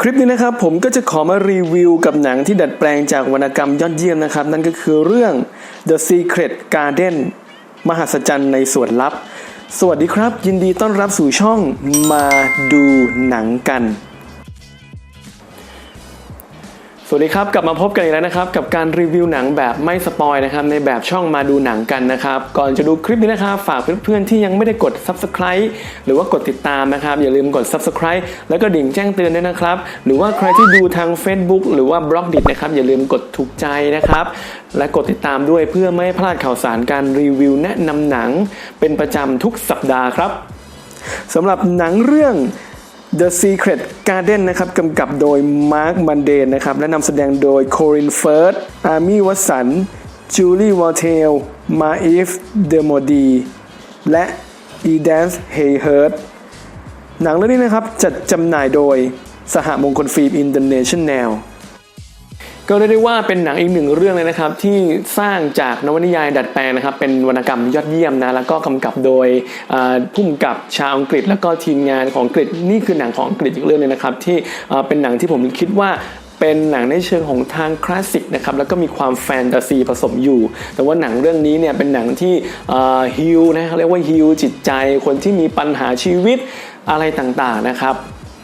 คลิปนี้นะครับผมก็จะขอมารีวิวกับหนังที่ดัดแปลงจากวรรณกรรมยอดเยี่ยมนะครับ นั่นก็คือเรื่อง The Secret Garden มหัศจรรย์ในส่วนลับ สวัสดีครับ ยินดีต้อนรับสู่ช่องมาดูหนังกัน สวัสดีครับ กลับมาพบกันอีกแล้วนะครับ กับการรีวิวหนังแบบไม่สปอยนะครับในแบบช่องมาดูหนังกันนะครับ ก่อนจะดูคลิปนี้นะครับ ฝากเพื่อนๆที่ยังไม่ได้กด Subscribe หรือว่ากดติดตามนะครับ อย่าลืมกด Subscribe แล้วก็ดิ่งแจ้งเตือนด้วยนะครับ หรือว่าใครที่ดูทาง Facebook หรือว่าบล็อกดินะครับอย่าลืมกดถูกใจนะครับและกดติดตามด้วยเพื่อไม่ให้พลาดข่าวสารการรีวิวแนะนำหนัง เป็นประจำทุกสัปดาห์ครับสำหรับหนังเรื่อง The Secret Garden นะครับกำกับโดยมาร์คมันเดนนะครับและนำแสดงโดย Corin Firth อาร์มี่วัสันจูลี่วอลเทลมาอีฟเดโมดีและอีแดนส์เฮเฮิร์ตหนังเรื่องนี้นะครับจัดจำหน่ายโดยสหมงคลฟิล์มอินเตอร์เนชั่นแนล ก็เรียกได้ว่าเป็นหนังอีกหนึ่งเรื่องเลยนะครับ ที่สร้างจากนวนิยายดัดแปลงนะครับ เป็นวรรณกรรมยอดเยี่ยมนะแล้วก็กำกับโดยผู้กำกับชาวอังกฤษ แล้วก็ทีมงานของอังกฤษนี่คือหนังของอังกฤษอีกเรื่องหนึงนะครับ ที่เป็นหนังที่ผมคิดว่าเป็นหนังในเชิงของทางคลาสสิกนะครับแล้วก็มีความแฟนตาซีผสมอยู่ แต่ว่าหนังเรื่องนี้เนี่ยเป็นหนังที่ฮิวนะเขาเรียกว่าฮิวจิตใจคนที่มีปัญหาชีวิตอะไรต่างๆนะครับ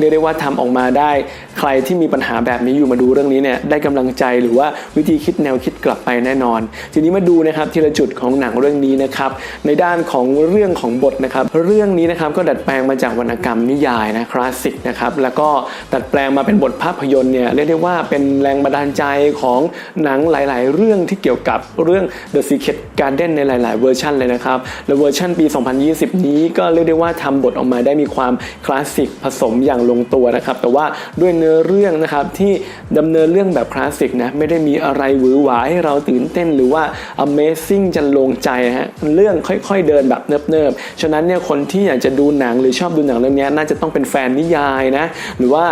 เรียกได้ว่าทำออกมาได้ ใครที่มีปัญหาแบบนี้อยู่มาดูเรื่องนี้เนี่ยได้กำลังใจหรือว่าวิธีคิดแนวคิดกลับไปแน่นอน ทีนี้มาดูนะครับทีละจุดของหนังเรื่องนี้นะครับในด้านของเรื่องของบทนะครับเรื่องนี้นะครับก็ดัดแปลงมาจากวรรณกรรมนิยายนะคลาสสิกนะครับแล้วก็ดัดแปลงมาเป็นบทภาพยนตร์เนี่ยเรียกได้ว่าเป็นแรงบันดาลใจของหนังหลาย ๆ เรื่องที่เกี่ยวกับเรื่อง The Secret Garden ในหลาย ๆ เวอร์ชันเลยนะครับและเวอร์ชันปี 2020 นี้ก็เรียกได้ว่าทำบทออกมาได้มีความคลาสสิกผสมอย่างลงตัวนะครับ แต่ว่าด้วยเนื้อเรื่องนะครับที่ดำเนินเรื่องแบบคลาสสิกนะไม่ได้มีอะไรหวือหวาให้เราตื่นเต้นหรือว่า Amazing จนลงใจฮะเรื่องค่อยๆเดินแบบเนิบๆฉะนั้นเนี่ยคนที่อยากจะดูหนังหรือชอบดูหนังเรื่องนี้น่าจะต้องเป็นแฟนนิยายนะหรือว่า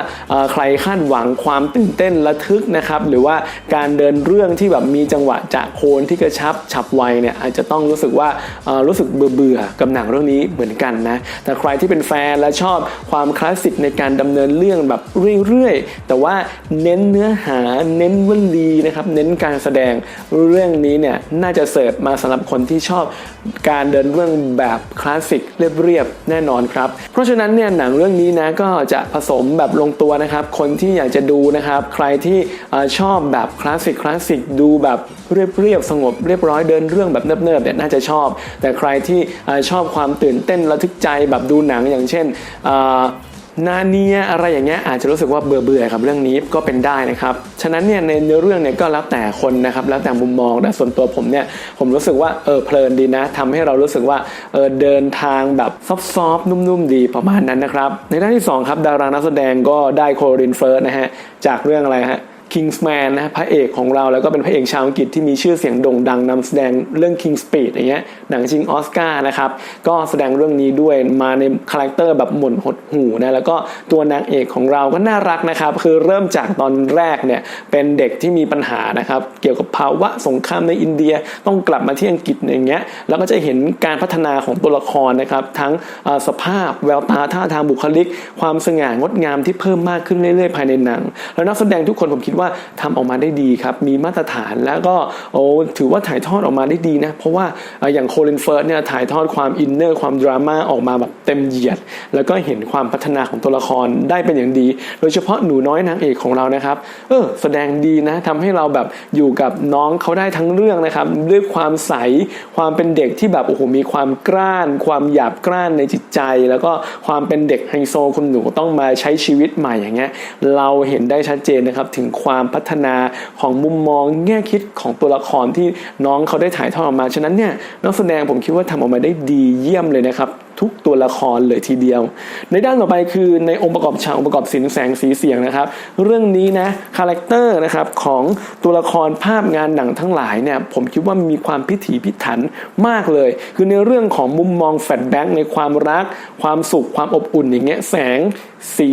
ใครคาดหวังความตื่นเต้นระทึกนะครับหรือว่าการเดินเรื่องที่แบบมีจังหวะจะโคนที่กระชับฉับไวเนี่ยอาจจะต้องรู้สึกว่ารู้สึกเบื่อๆกับหนังเรื่องนี้เหมือนกันนะแต่ใครที่เป็นแฟนและชอบความคลาสสิกในการดำเนินเรื่องแบบเรื่อยๆ แต่ว่าเน้นเนื้อหาเน้นวลีนะครับเน้นการแสดงเรื่องนี้เนี่ยน่าจะเสิร์ฟมาสำหรับคนที่ชอบการเดินเรื่องแบบคลาสสิกเรียบๆแน่นอนครับ เพราะฉะนั้นเนี่ยหนังเรื่องนี้นะก็จะผสมแบบลงตัวนะครับ คนที่อยากจะดูนะครับ ใครที่ชอบแบบคลาสสิกคลาสสิกดูแบบเรียบๆสงบเรียบร้อยเดินเรื่องแบบเนิบๆเนี่ยน่าจะชอบ แต่ใครที่ชอบความตื่นเต้นระทึกใจแบบดูหนังอย่างเช่น นาเนียอะไรอย่างเงี้ยอาจจะรู้สึกว่าเบื่อเบื่อๆกับเรื่องนี้ก็เป็นได้นะครับ ฉะนั้นเนี่ยในเนื้อเรื่องเนี่ยก็แล้วแต่คนนะครับแล้วแต่มุมมองแต่ส่วนตัวผมเนี่ยผมรู้สึกว่าเออเพลินดีนะทำให้เรารู้สึกว่าเออเดินทางแบบซอฟๆนุ่มๆดีประมาณนั้นนะครับในด้านที่สองครับดารานักแสดงก็ได้โคลินเฟิร์สนะฮะจากเรื่องอะไรฮะ Kingsman นะฮะพระเอกของเราแล้วก็เป็นพระเอกชาวอังกฤษที่มีชื่อเสียงโด่งดังนำแสดงเรื่อง King Speed อย่างเงี้ยหนังชิงออสการ์นะครับก็แสดงเรื่องนี้ด้วยมาในคาแรคเตอร์แบบหม่นหดหูนะแล้วก็ตัวนางเอกของเราก็น่ารักนะครับคือเริ่มจากตอนแรกเนี่ยเป็นเด็กที่มีปัญหานะครับเกี่ยวกับภาวะสงครามในอินเดียต้องกลับมาที่อังกฤษอย่างเงี้ยแล้วก็จะเห็นการพัฒนาของตัวละครนะครับทั้งสภาพแววตาท่าทางบุคลิก ความสง่างดงามที่เพิ่มมากขึ้นเรื่อยๆภายในหนัง แล้วนักแสดงทุกคนผมคิดว่าทำออกมาได้ดีครับ มีมาตรฐานแล้วก็โอ้ถือว่าถ่ายทอดออกมาได้ดีนะ เพราะว่าอย่างโคลินเฟิร์สเนี่ยถ่ายทอดความอินเนอร์ความดราม่าออกมาแบบเต็มเหยียด แล้วก็เห็นความพัฒนาของตัวละครได้เป็นอย่างดี โดยเฉพาะหนูน้อยนางเอกของเรานะครับ เออ แสดงดีนะทำให้เราแบบอยู่กับน้องเขาได้ทั้งเรื่องนะครับ ด้วยความใสความเป็นเด็กที่แบบโอ้โหมีความกล้าน ความหยาบกร้านในจิตใจ แล้วก็ความเป็นเด็กไฮโซคุณหนูต้องมาใช้ชีวิตใหม่อย่างเงี้ยเราเห็นได้ชัดเจนนะครับถึงความพัฒนาของมุมมองแง่คิดของตัวละครที่น้องเขาได้ถ่ายทอดออกมา ฉะนั้นเนี่ยนักแสดงผมคิดว่าทำออกมาได้ดีเยี่ยมเลยนะครับทุกตัวละครเลยทีเดียว ในด้านต่อไปคือในองค์ประกอบฉากองค์ประกอบสินแสงสีเสียงนะครับ เรื่องนี้นะคาแรคเตอร์นะครับของตัวละครภาพงานหนังทั้งหลายเนี่ยผมคิดว่ามีความพิถีพิถันมากเลย คือในเรื่องของมุมมองแฟลชแบ็กในความรัก ความสุขความอบอุ่นอย่างเงี้ยแสงสี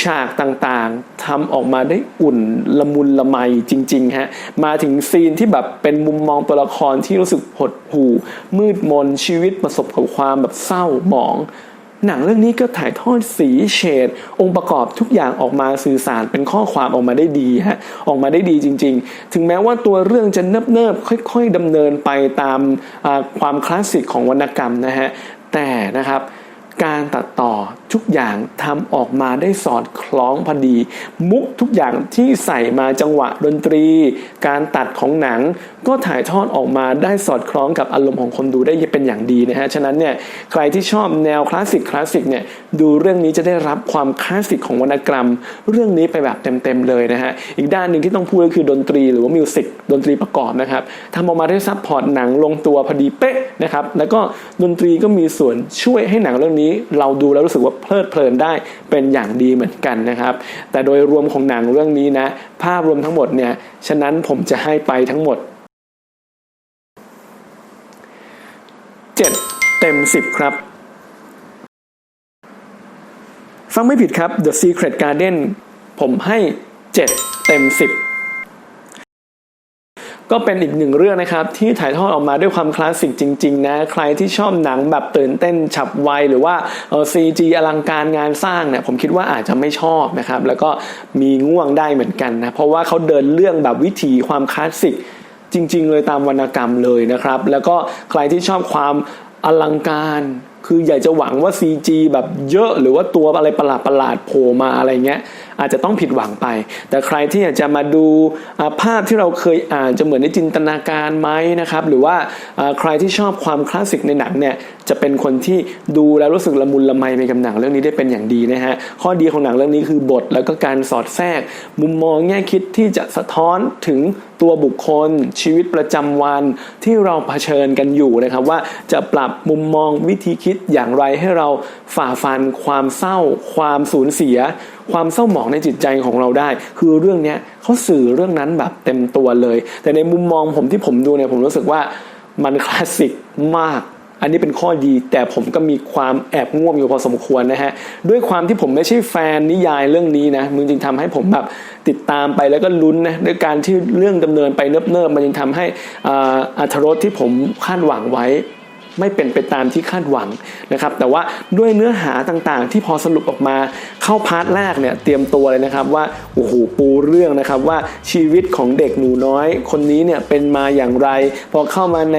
ฉากต่างๆทำออกมาได้อุ่นละมุนละไมจริงๆฮะมาถึงซีนที่แบบเป็นมุมมองตัวละครที่รู้สึกหดหู่มืดมนชีวิตประสบกับความแบบเศร้าหมอง หนังเรื่องนี้ก็ถ่ายทอดสีเฉดองค์ประกอบทุกอย่างออกมาสื่อสารเป็นข้อความออกมาได้ดีฮะออกมาได้ดีจริง ๆ ถึงแม้ว่าตัวเรื่องจะเนิบๆค่อย ๆดำเนินไปตามความคลาสสิกของวรรณกรรมนะฮะแต่นะครับการตัดต่อ ทุกอย่างทำออกมาได้สอดคล้องพอดี มุกทุกอย่างที่ใส่มาจังหวะดนตรี การตัดของหนัง ก็ถ่ายทอดออกมาได้สอดคล้องกับอารมณ์ของคนดูได้เป็นอย่างดีนะฮะฉะนั้นเนี่ยใครที่ชอบแนวคลาสสิกคลาสสิกเนี่ยดูเรื่องนี้จะได้รับความคลาสสิกของวรรณกรรม เรื่องนี้ไปแบบเต็มๆเลยนะฮะอีกด้านหนึ่งที่ต้องพูดก็คือดนตรีหรือว่ามิวสิกดนตรีประกอบนะครับทำออกมาได้ซับพอร์ตหนังลงตัวพอดีเป๊ะนะครับแล้วก็ดนตรีก็มีส่วนช่วยให้หนังเรื่องนี้ เราดูแล้วรู้สึกว่าเพลิดเพลินได้เป็นอย่างดีเหมือนกันนะครับ แต่โดยรวมของหนังเรื่องนี้นะภาพรวมทั้งหมดเนี่ยฉะนั้นผมจะให้ไปทั้งหมด 7 เต็ม 10 ครับฟังไม่ผิดครับ The Secret Garden ผมให้ 7 เต็ม 10 ก็เป็นอีกหนึ่งเรื่องนะครับที่ถ่ายทอดออกมาด้วยความคลาสสิกจริง ๆ นะ ใครที่ชอบหนังแบบตื่นเต้นฉับไวหรือว่าเออซีจีอลังการงานสร้างเนี่ยผมคิดว่าอาจจะไม่ชอบนะครับ แล้วก็มีง่วงได้เหมือนกันนะ เพราะว่าเขาเดินเรื่องแบบวิถีความคลาสสิกจริง ๆ เลยตามวรรณกรรมเลยนะครับ แล้วก็ใครที่ชอบความอลังการคืออยากจะหวังว่า CG แบบเยอะหรือว่าตัวอะไรประหลาดๆโผล่มาอะไรเงี้ย อาจจะต้องผิดหวังไป แต่ใครที่อยากจะมาดูภาพที่เราเคยอ่านจะเหมือนในจินตนาการไหมนะครับหรือว่าใครที่ชอบความคลาสสิกในหนังเนี่ยจะเป็นคนที่ดูแล้วรู้สึกละมุนละไมไปกับหนังเรื่องนี้ได้เป็นอย่างดีนะฮะข้อดีของหนังเรื่องนี้คือบทแล้วก็การสอดแทรก มุมมองแง่คิดที่จะสะท้อนถึงตัวบุคคล ชีวิตประจำวันที่เราเผชิญกันอยู่นะครับว่าจะปรับมุมมองวิธีคิดอย่างไรให้เราฝ่าฟันความเศร้า ความสูญเสียความเศร้าหมองในจิตใจของเราได้ คือเรื่องเนี้ยเขาสื่อเรื่องนั้นแบบเต็มตัวเลย แต่ในมุมมองผมที่ผมดูเนี่ยผมรู้สึกว่ามันคลาสสิกมากอันนี้เป็นข้อดีแต่ผมก็มีความแอบง่วงอยู่พอสมควรนะฮะ ด้วยความที่ผมไม่ใช่แฟนนิยายเรื่องนี้นะมึงจึงทำให้ผมแบบติดตามไปแล้วก็ลุ้นนะด้วยการที่เรื่องดำเนินไปเนิบๆมันยังทำให้อัธรสที่ผมคาดหวังไว้ ไม่เป็นไปตามที่คาดหวังนะครับ แต่ว่าด้วยเนื้อหาต่างๆ ที่พอสรุปออกมาเข้าพาร์ทแรกเนี่ยเตรียมตัวเลยนะครับว่าโอ้โหปูเรื่องนะครับว่าชีวิตของเด็กหนูน้อย คนนี้เนี่ยเป็นมาอย่างไร พอเข้ามาใน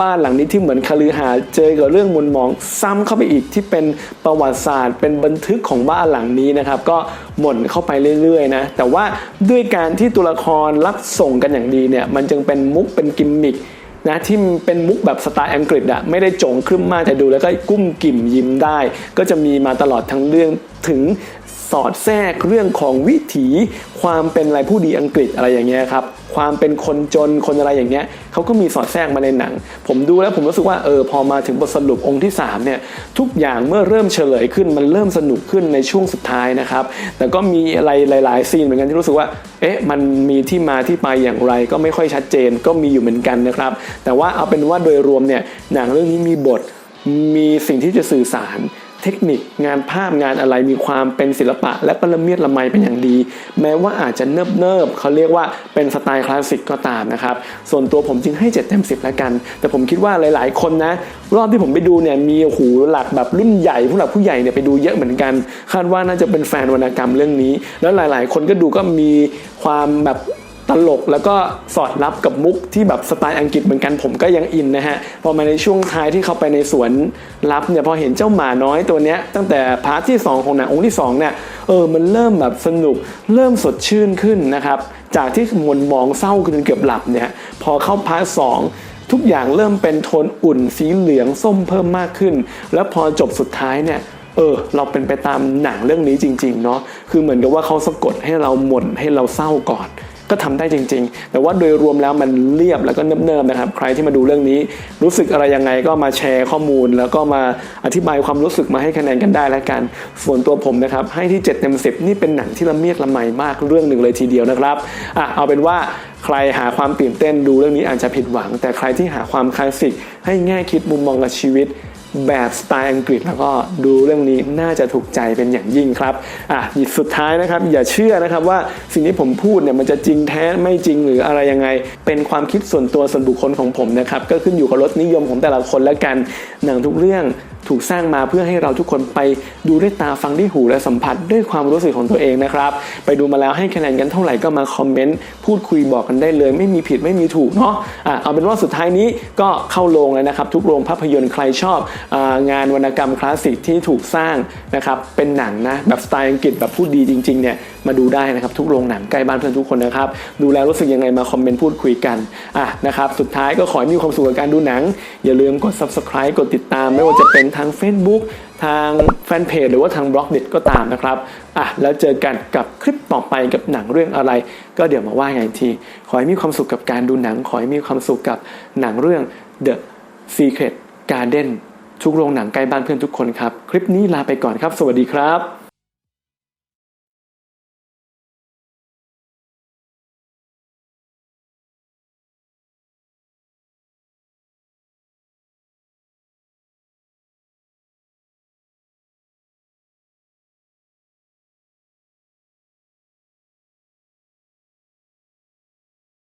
บ้านหลังนี้ที่เหมือนคฤหาสน์เจอกับเรื่องมุนหมอง ซ้ำเข้าไปอีกที่เป็นประวัติศาสตร์ เป็นบันทึกของบ้านหลังนี้นะครับ ก็หม่นเข้าไปเรื่อยๆนะแต่ว่าด้วยการที่ตัวละครรับส่งกันอย่างดีเนี่ยมันจึงเป็นมุกเป็นกิมมิค นะที่เป็นมุกแบบสไตล์อังกฤษอะไม่ได้โจงครึ่มมากแต่ดูแล้วก็กุ้มกิ่มยิ้มได้ ก็จะมีมาตลอดทั้งเรื่องถึง สอดแทรกเรื่องของวิถีความเป็นอะไรผู้ดีอังกฤษอะไรอย่างเงี้ยครับความเป็นคนจนคนอะไรอย่างเงี้ยเขาก็มีสอดแทรกมาในหนัง ผมดูแล้วผมรู้สึกว่าเออพอมาถึงบทสรุปองค์ที่3เนี่ยทุกอย่างเมื่อเริ่มเฉลยขึ้นมันเริ่มสนุกขึ้นในช่วงสุดท้ายนะครับแต่ก็มีอะไรหลาย ๆ ซีนเหมือนกันที่รู้สึกว่าเอ๊ะมันมีที่มาที่ไปอย่างไรก็ไม่ค่อยชัดเจนก็มีอยู่เหมือนกันนะครับ แต่ว่าเอาเป็นว่าโดยรวมเนี่ยหนังเรื่องนี้มีบทมีสิ่งที่จะสื่อสาร เทคนิคงานภาพงานอะไรมีความเป็นศิลปะ และประเมียดละไมเป็นอย่างดี แม้ว่าอาจจะเนิบเนิบๆเขาเรียกว่าเป็นสไตล์คลาสสิกก็ตามนะครับส่วนตัวผมจึงให้ 7 เต็ม 10 แล้วกัน แต่ผมคิดว่าหลาย ๆ คนนะ รอบที่ผมไปดูเนี่ยมีหูหลักแบบรุ่นใหญ่ผู้หลักผู้ใหญ่เนี่ยไปดูเยอะเหมือนกัน คาดว่าน่าจะเป็นแฟนวรรณกรรมเรื่องนี้ แล้วหลาย ๆ คนก็ดูก็มีความแบบ ตลกแล้วก็สอดรับกับมุกที่แบบสไตล์อังกฤษเหมือนกันผมก็ยังอินนะฮะ พอมาในช่วงท้ายที่เขาไปในสวนลับเนี่ยพอเห็นเจ้าหมาน้อยตัวเนี้ยตั้งแต่พาร์ทที่ 2 ของหนังองค์ที่2เนี่ยเออมันเริ่มแบบสนุกเริ่มสดชื่นขึ้นนะครับ จากที่มนมองเศร้าจนเกือบหลับเนี่ยพอเข้าพาร์ทสองทุกอย่างเริ่มเป็นโทนอุ่นสีเหลืองส้มเพิ่มมากขึ้น แล้วพอจบสุดท้ายเนี่ยเออเราเป็นไปตามหนังเรื่องนี้จริง ๆ เนาะคือเหมือนกับว่าเขาสะกดให้เราหม่นให้เราเศร้าก่อน ก็ทำได้จริง ๆ แต่ว่าโดยรวมแล้วมันเรียบแล้วก็เนิบๆนะครับ ใครที่มาดูเรื่องนี้ รู้สึกอะไรยังไงก็มาแชร์ข้อมูล แล้วก็มาอธิบายความรู้สึกมาให้คะแนนกันได้แล้วกัน ส่วนตัวผมนะครับให้ที่ 7 เต็ม 10 นี่เป็นหนังที่ละเมียดละไมมากเรื่องหนึ่งเลยทีเดียวนะครับอะเอาเป็นว่าใครหาความตื่นเต้นดูเรื่องนี้อาจจะผิดหวัง แต่ใครที่หาความคลาสสิกให้แง่คิดมุมมองกับชีวิต แบบสไตล์อังกฤษแล้วก็ดูเรื่องนี้น่าจะถูกใจเป็นอย่างยิ่งครับอะสุดท้ายนะครับ อย่าเชื่อนะครับว่าสิ่งที่ผมพูดเนี่ยมันจะจริงแท้ไม่จริงหรืออะไรยังไง เป็นความคิดส่วนตัวส่วนบุคคลของผมนะครับก็ขึ้นอยู่กับรสนิยมของแต่ละคนแล้วกันหนังทุกเรื่อง ถูกสร้างมาเพื่อให้เราทุกคนไปดูด้วยตาฟังด้วยหูและสัมผัสด้วยความรู้สึกของตัวเองนะครับ ไปดูมาแล้วให้คะแนนกันเท่าไหร่ก็มาคอมเมนต์พูดคุยบอกกันได้เลย ไม่มีผิดไม่มีถูกเนาะอะเอาเป็นว่าสุดท้ายนี้ก็เข้าโรงเลยนะครับ ทุกโรงภาพยนตร์ใครชอบองานวรรณกรรมคลาสสิกที่ถูกสร้างนะครับเป็นหนังนะแบบสไตล์อังกฤษแบบพูดดีจริงๆเนี่ย มาดูได้นะครับ ทุกโรงหนังใกล้บ้านเพื่อนทุกคนนะครับ ดูแล้วรู้สึกยังไงมาคอมเมนต์พูดคุยกันอะนะครับ สุดท้ายก็ขอให้มีความสุขกับการดูหนัง อย่าลืมกด subscribe กดติดตาม ไม่ว่าจะเป็นทาง Facebook ทางแฟนเพจหรือว่าทางบล็อกเด็ดก็ตามนะครับอะแล้วเจอกันกับคลิปต่อไปกับหนังเรื่องอะไร ก็เดี๋ยวมาว่ากันอีกที ขอให้มีความสุขกับการดูหนัง ขอให้มีความสุขกับหนังเรื่อง The Secret Garden ทุกโรงหนังใกล้บ้านเพื่อนทุกคนครับ คลิปนี้ลาไปก่อนครับ สวัสดีครับ